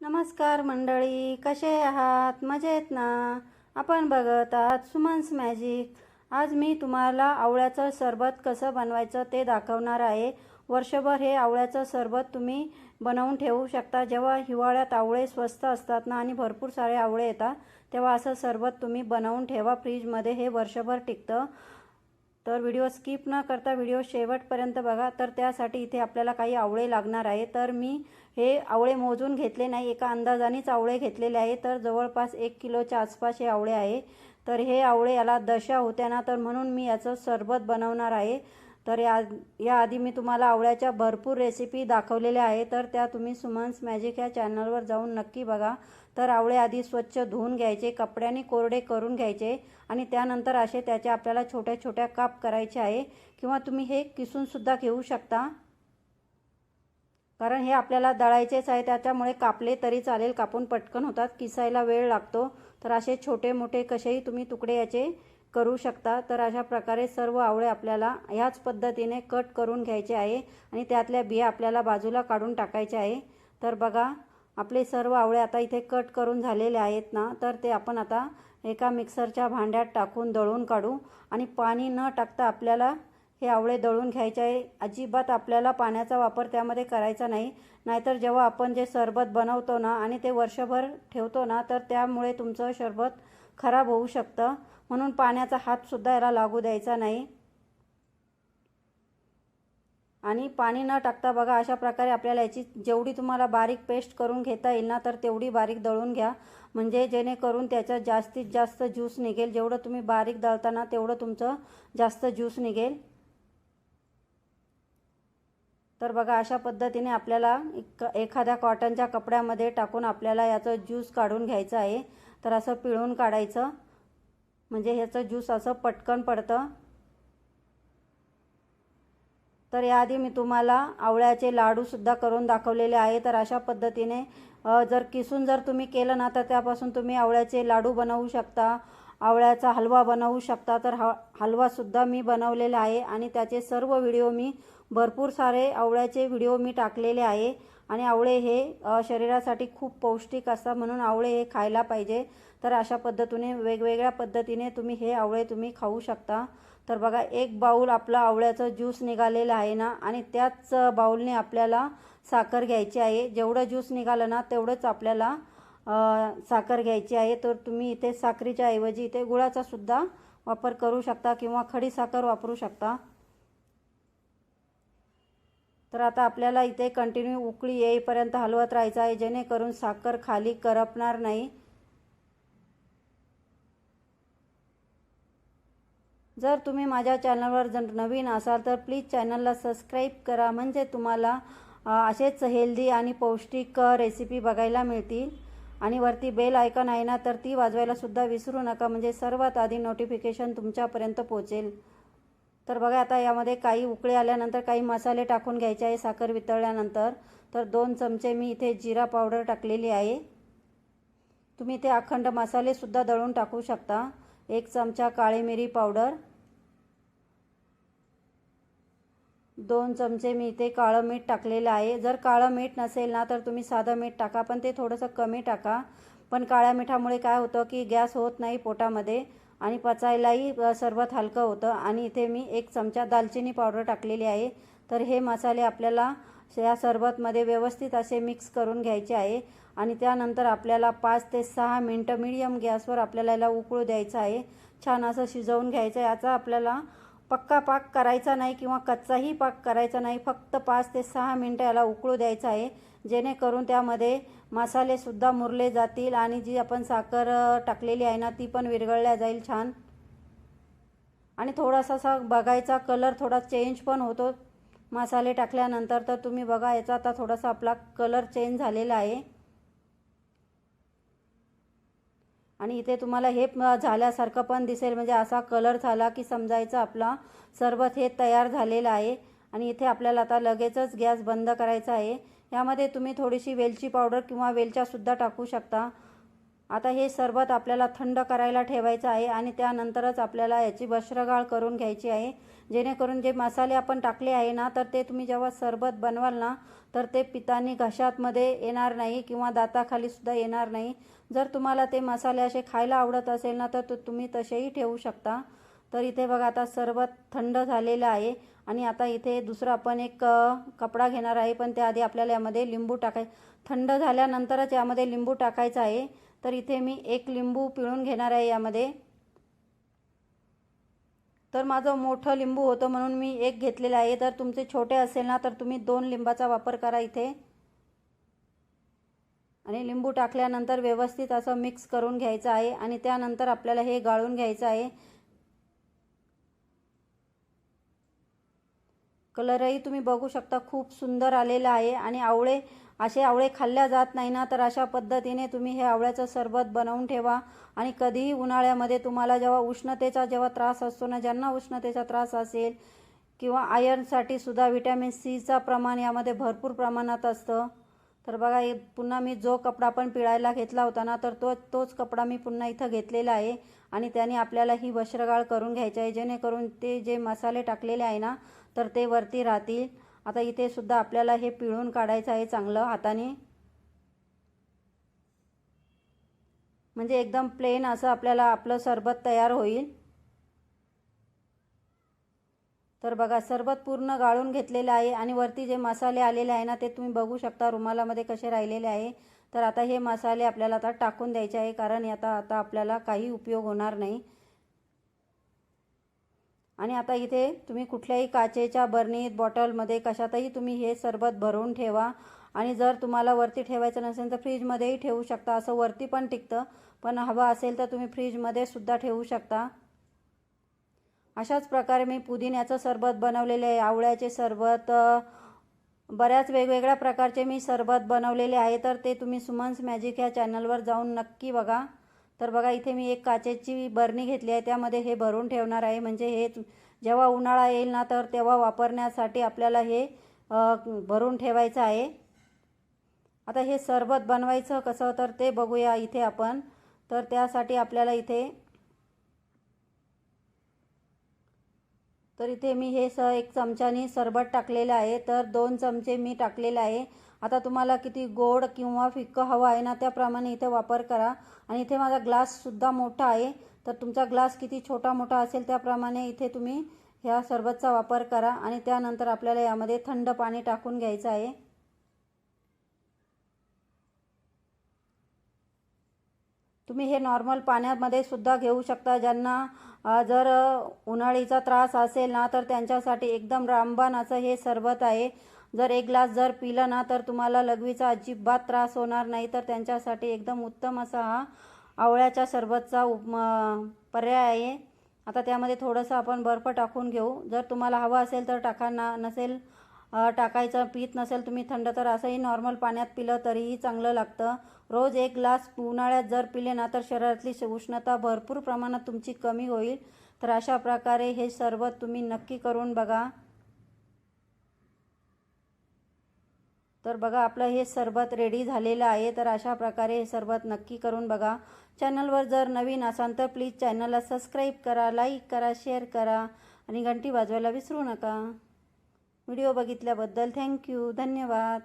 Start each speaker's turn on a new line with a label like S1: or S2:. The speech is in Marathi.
S1: नमस्कार मंडळी कसे आहात? मजेत ना? आपण बघत आहात सुमन्स मॅजिक. आज मी तुम्हाला आवळ्याचं सरबत कसं बनवायचं ते दाखवणार आहे. वर्षभर हे आवळ्याचं सरबत तुम्ही बनवून ठेवू शकता. जेव्हा हिवाळ्यात आवळे स्वस्त असतात ना आणि भरपूर सारे आवळे येतात तेव्हा असं सरबत तुम्ही बनवून ठेवा. फ्रीजमध्ये हे वर्षभर टिकतं. तर व्हिडिओ स्किप न करता व्हिडिओ शेवटपर्यंत बघा. तर त्यासाठी इथे आपल्याला काही आवळे लागणार आहे. तर मी हे आवळे मोजून घेतले नाही. एका अंदाजानेच आवळे घेतलेले आहे. तर जवळपास एक किलोच्या आसपास हे आवळे आहे. तर हे आवळे याला दशा होत्या ना तर म्हणून मी याचं सरबत बनवणार आहे. तर या याआधी मी तुम्हाला आवळ्याच्या भरपूर रेसिपी दाखवलेल्या आहे. तर त्या तुम्ही सुमन्स मॅजिक या चॅनलवर जाऊन नक्की बघा. तर आवळे आधी स्वच्छ धुवून घ्यायचे कपड्याने कोरडे करून घ्यायचे आणि त्यानंतर असे त्याचे आपल्याला छोट्या छोट्या काप करायचे आहे. किंवा तुम्ही हे किसूनसुद्धा घेऊ शकता. कारण हे आपल्याला दळायचेच आहे त्याच्यामुळे कापले तरी चालेल कापून पटकन होतात किसायला वेळ लागतो. तर असे छोटे मोठे कसेही तुम्ही तुकडे याचे करू शकता. तर अशा प्रकारे सर्व आवळे आपल्याला ह्याच पद्धतीने कट करून घ्यायचे आहे आणि त्यातल्या बिया आपल्याला बाजूला काढून टाकायच्या आहे. तर बघा आपले सर्व आवळे आता इथे कट करून झालेले आहेत ना तर ते आपण आता एका मिक्सरच्या भांड्यात टाकून दळून काढू आणि पाणी न टाकता आपल्याला हे आवळे दळून घ्यायचे आहे. अजिबात आपल्याला पाण्याचा वापर त्यामध्ये करायचा नाही. नाहीतर जेव्हा आपण जे सरबत बनवतो ना आणि ते वर्षभर ठेवतो ना तर त्यामुळे तुमचं सरबत खराब होऊ शकतं. म्हणून पाण्याचा हातसुद्धा याला लागू द्यायचा नाही. आणि पाणी न टाकता बघा अशा प्रकारे आपल्याला याची जेवढी तुम्हाला बारीक पेस्ट करून घेता येईल ना तर तेवढी बारीक दळून घ्या. म्हणजे जेणेकरून त्याच्यात जास्तीत जास्त ज्यूस निघेल. जेवढं तुम्ही बारीक दळताना तेवढं तुमचं जास्त ज्यूस निघेल. तर बघा अशा पद्धतीने आपल्याला एक एखाद्या कॉटनच्या कपड्यामध्ये टाकून आपल्याला याचं ज्यूस काढून घ्यायचं आहे. तर असं पिळून काढायचं. म्हणजे ह्याचं ज्यूस असं पटकन पडतं. तर याआधी मी तुम्हाला आवळ्याचे लाडूसुद्धा करून दाखवलेले आहे. तर अशा पद्धतीने जर किसून जर तुम्ही केलं ना तर त्यापासून तुम्ही आवळ्याचे लाडू बनवू शकता. आवळ्याचा हलवा बनवू शकता. तर हा हलवासुद्धा मी बनवलेला आहे आणि त्याचे सर्व व्हिडिओ मी भरपूर सारे आवळ्याचे व्हिडिओ मी टाकलेले आहे. आणि आवळे हे शरीरासाठी खूप पौष्टिक असतात म्हणून आवळे हे खायला पाहिजे. तर अशा पद्धतीने वेगवेगळ्या पद्धतीने तुम्ही हे आवळे तुम्ही खाऊ शकता. तर बघा एक बाऊल आपला आवळ्याचं ज्यूस निघालेलं आहे ना आणि त्याच बाऊलने आपल्याला साखर घ्यायची आहे. जेवढं ज्यूस निघालं ना तेवढंच आपल्याला साखर घ्यायची आहे तर तुम्ही इथे साखरेच्या ऐवजी इथे गुळाचा सुद्धा वापर करू शकता किंवा खडी साखर वापरू शकता. तर आता आपल्याला इथे कंटिन्यू उकळी येईपर्यंत हलवत राहायचं आहे जेणेकरून साखर खाली करपणार नाही. जर तुम्ही माझ्या चॅनलवर जर नवीन असाल तर प्लीज चॅनलला सबस्क्राईब करा. म्हणजे तुम्हाला असेच हेल्दी आणि पौष्टिक रेसिपी बघायला मिळतील. आणि वरती बेल आयकॉन आहे ना तर ती वाजवायला सुद्धा विसरू नका. म्हणजे सर्वात आधी नोटिफिकेशन तुमच्यापर्यंत पोहोचेल. तर बघा आता यामध्ये काही उकळे आल्यानंतर काही मसाले टाकून घ्यायचे आहे साखर वितळल्यानंतर. तर दोन चमचे मी इथे जिरा पावडर टाकलेली आहे. तुम्ही इथे अखंड मसालेसुद्धा दळून टाकू शकता. एक चमचा काळी मिरी पावडर दोन चमचे मी इथे काळं मीठ टाकलेलं आहे. जर काळं मीठ नसेल ना तर तुम्ही साधं मीठ टाका पण ते थोडंसं कमी टाका. पण काळ्या मिठामुळे काय होतं की गॅस होत नाही पोटामध्ये आणि पचायलाही सरबत हलकं होतं. आणि इथे मी एक चमचा दालचिनी पावडर टाकलेली आहे. तर हे मसाले आपल्याला या सरबतमध्ये व्यवस्थित असे मिक्स करून घ्यायचे आहे. आणि त्यानंतर आपल्याला पाच ते सहा मिनटं मीडियम गॅसवर आपल्याला याला उकळू द्यायचं आहे. छान असं शिजवून घ्यायचं आहे. याचा आपल्याला पक्का पाक करायचा नाही किंवा कच्चाही पाक करायचा नाही फक्त पाच ते सहा मिनटं याला उकळू द्यायचं आहे. जेणेकरून त्यामध्ये मसालेसुद्धा मुरले जातील आणि जी आपण साखर टाकलेली आहे ना ती पण विरघळल्या जाईल छान. आणि थोडासा असा बघायचा कलर थोडा चेंज पण होतो मसाले टाकल्यानंतर. तर तुम्ही बघा याचा आता थोडासा आपला कलर चेंज झालेला आहे. आणि इथे तुम्हाला हे झाल्यासारखं पण दिसेल. म्हणजे असा कलर झाला की समजायचं आपला. सरबत हे तयार झालेलं आहे. आणि इथे आपल्याला आता लगेचच गॅस बंद करायचा आहे. यामध्ये तुम्ही थोडीशी वेलची पावडर किंवा वेलच्यासुद्धा टाकू शकता. आता हे सरबत आपल्याला थंड करायला ठेवायचं आहे आणि त्यानंतरच आपल्याला याची वस्त्रगाळ करून घ्यायची आहे. जेणेकरून जे मसाले आपण टाकले आहे ना तर ते तुम्ही जेव्हा सरबत बनवाल ना तर ते पितानी घशातमध्ये येणार नाही किंवा दाताखाली सुद्धा येणार नाही. जर तुम्हाला ते मसाले असे खायला आवडत असेल ना तर तुम्ही तसेही ठेवू शकता. तर इथे बघा आता सरबत थंड झालेलं आहे आणि आता इथे दुसरा आपण एक कपडा घेणार आहे. पण त्याआधी आपल्याला यामध्ये लिंबू टाकाय थंड झाल्यानंतरच यामध्ये लिंबू टाकायचं आहे. तर इथे मी एक लिंबू पिळून घेणार आहे यामध्ये. तर माझं मोठं लिंबू होतं म्हणून मी एक घेतलेलं आहे. तर तुमचे छोटे असेल ना तर तुम्ही दोन लिंबाचा वापर करा इथे. आणि लिंबू टाकल्यानंतर व्यवस्थित असं मिक्स करून घ्यायचं आहे आणि त्यानंतर आपल्याला हे गाळून घ्यायचं आहे. कलरही तुम्ही बघू शकता खूप सुंदर आलेला आहे. आणि आवळे असे आवळे खाल्ल्या जात नाही ना तर अशा पद्धतीने तुम्ही हे आवळ्याचं सरबत बनवून ठेवा. आणि कधीही उन्हाळ्यामध्ये तुम्हाला जेव्हा उष्णतेचा जेव्हा त्रास असतो ना ज्यांना उष्णतेचा त्रास असेल किंवा आयर्नसाठी सुद्धा व्हिटॅमिन सीचा प्रमाण यामध्ये भरपूर प्रमाणात असतं. तर बघा पुन्हा मी जो कपडा पण पिळायला घेतला होता ना तर तो तोच कपडा मी पुन्हा इथं घेतलेला आहे. आणि त्याने आपल्याला ही वस्त्रगाळ करून घ्यायची आहे जेणेकरून ते जे मसाले टाकलेले आहे ना तर ते वरती राहतील. आता इथे सुद्धा आपल्याला हे पिळून काढायचं आहे चांगलं हाताने. म्हणजे एकदम प्लेन असं आपल्याला आपलं सरबत तयार होईल. तर बघा सरबत पूर्ण गाळून घेतलेलं आहे आणि वरती जे मसाले आलेले आहे ना ते तुम्ही बघू शकता रुमालामध्ये कसे राहिलेले आहे. तर आता हे मसाले आपल्याला आता टाकून द्यायचे आहे कारण आता आता आपल्याला काही उपयोग होणार नाही. आणि आता इथे तुम्ही कुठल्याही काचेच्या बरणीत बॉटलमध्ये कशातही तुम्ही हे सरबत भरून ठेवा. आणि जर तुम्हाला वरती ठेवायचं नसेल तर फ्रीजमध्येही ठेवू शकता. असं वरती पण टिकतं. पण हवं असेल तर तुम्ही फ्रीजमध्ये सुद्धा ठेवू शकता. अशाच प्रकारे मी पुदिन्याचं सरबत बनवलेले आहे. आवळ्याचे सरबत बऱ्याच वेगवेगळ्या प्रकारचे मी सरबत बनवलेले आहे. तर ते तुम्ही सुमन्स मॅजिक ह्या चॅनलवर जाऊन नक्की बघा. तर बघा इथे मी एक काचेची बरणी घेतली आहे. त्यामध्ये हे भरून ठेवणार आहे. म्हणजे हे जेव्हा उन्हाळा येईल ना तर तेव्हा वापरण्यासाठी आपल्याला हे भरून ठेवायचं आहे. आता हे सरबत बनवायचं कसं तर ते बघूया इथे आपण. तर त्यासाठी आपल्याला इथे तर इथे मी हे स एक चमच्यानी सरबत टाकलेलं आहे. तर दोन चमचे मी टाकलेलं आहे. आता तुम्हाला किती गोड किंवा फिक्कं हवं आहे ना त्याप्रमाणे इथे वापर करा. आणि इथे माझा ग्लाससुद्धा मोठा आहे. तर तुमचा ग्लास किती छोटा मोठा असेल त्याप्रमाणे इथे तुम्ही ह्या सरबतचा वापर करा. आणि त्यानंतर आपल्याला यामध्ये थंड पाणी टाकून घ्यायचं आहे. तुम्ही हे नॉर्मल पाण्यामध्ये सुद्धा घेऊ शकता. ज्यांना जर उन्हाळीचा त्रास असेल ना तर त्यांच्यासाठी एकदम रामबाण असं हे सरबत आहे. जर एक ग्लास जर पिलं ना तर तुम्हाला लघवीचा अजिबात त्रास होणार नाही. तर त्यांच्यासाठी एकदम उत्तम असा हा आवळ्याच्या सरबतचा उप पर्याय आहे. आता त्यामध्ये थोडंसं आपण बर्फ टाकून घेऊ. जर तुम्हाला हवं असेल तर टाका ना नसेल टाकायचं पीत नसेल तुम्ही थंड तर असंही नॉर्मल पाण्यात पिलं तरीही चांगलं लागतं. रोज एक ग्लास उन्हाळ्यात जर पिले ना तर शरीरातली श- उष्णता भरपूर प्रमाणात तुमची कमी होईल. तर अशा प्रकारे हे सरबत तुम्ही नक्की करून बघा. तर बघा आपलं हे सरबत रेडी झालेलं आहे तर अशा प्रकारे हे सरबत नक्की करून बघा. चॅनलवर जर नवीन असाल तर प्लीज चॅनलला सबस्क्राईब करा लाईक करा शेअर करा आणि घंटी वाजवायला विसरू नका. व्हिडिओ बघितल्याबद्दल थँक्यू. धन्यवाद.